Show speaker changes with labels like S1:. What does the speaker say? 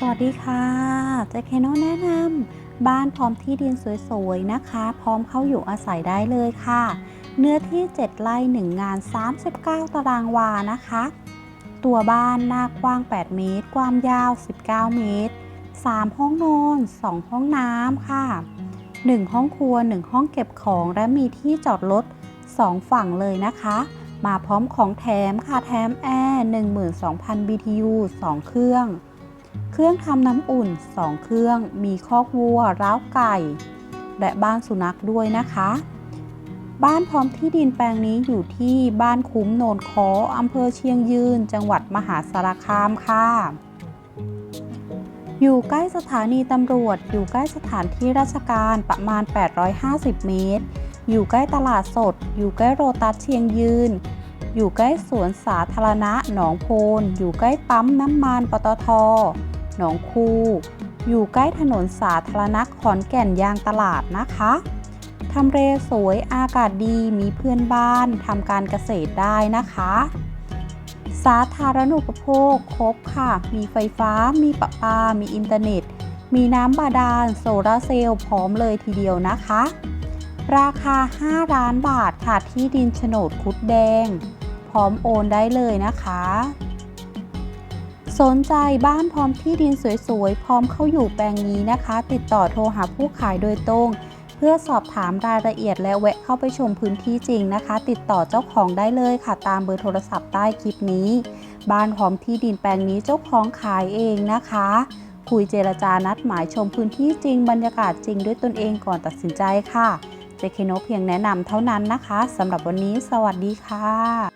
S1: สวัสดีค่ะเจคโนแนะนำบ้านพร้อมที่ดินสวยๆนะคะ พร้อมเข้าอยู่อาศัยได้เลยค่ะ เนื้อที่ 7 ไร่ 1 งาน 39 ตารางวานะคะ ตัวบ้านหน้ากว้าง 8 เมตร ความยาว 19 เมตร 3 ห้องนอน 2 ห้องน้ำค่ะ 1 ห้องครัว 1 ห้องเก็บของและมีที่จอดรถ 2 ฝั่งเลยนะคะ มาพร้อมของแถมค่ะแถมแอร์12,000 BTU 2 เครื่อง เครื่องทำน้ำอุ่น 2 เครื่อง มีคอกวัวร้าวไก่ และบ้านสุนัขด้วยนะคะ บ้านพร้อมที่ดินแปลงนี้อยู่ที่บ้านคุ้มโนนคออำเภอเชียงยืน จังหวัดมหาสารคามค่ะ อยู่ใกล้สถานีตำรวจ อยู่ใกล้สถานที่ราชการประมาณ 850 เมตร อยู่ใกล้ตลาดสด อยู่ใกล้โรตัสเชียงยืนอยู่ใกล้สวนสาธารณะหนองโพน อยู่ใกล้ปั๊มน้ำมันปตท หนองคู อยู่ใกล้ถนนสาธารณะขอนแก่นยางตลาดนะคะทำเลสวยอากาศดีมีเพื่อนบ้านทำการเกษตรได้นะคะ สาธารณูปโภคครบค่ะ มีไฟฟ้า มีประปา มีอินเทอร์เน็ต มีน้ำบาดาล โซลาร์เซลล์พร้อมเลยทีเดียวนะคะ ราคา 5 ล้านบาทค่ะที่ดินโฉนดคุดแดง พร้อมโอนได้เลยนะคะ สนใจบ้านพร้อมที่ดินสวยๆ พร้อมเข้าอยู่แปลงนี้นะคะ ติดต่อโทรหาผู้ขายโดยตรง เพื่อสอบถามรายละเอียดและแวะเข้าไปชมพื้นที่จริงนะคะ ติดต่อเจ้าของได้เลยค่ะ ตามเบอร์โทรศัพท์ใต้คลิปนี้ บ้านพร้อมที่ดินแปลงนี้เจ้าของขายเองนะคะ คุยเจรจานัดหมายชมพื้นที่จริงบรรยากาศจริงด้วยตนเองก่อนตัดสินใจค่ะเจคโนเพียงแนะนำเท่านั้นนะคะสำหรับวันนี้ สวัสดีค่ะ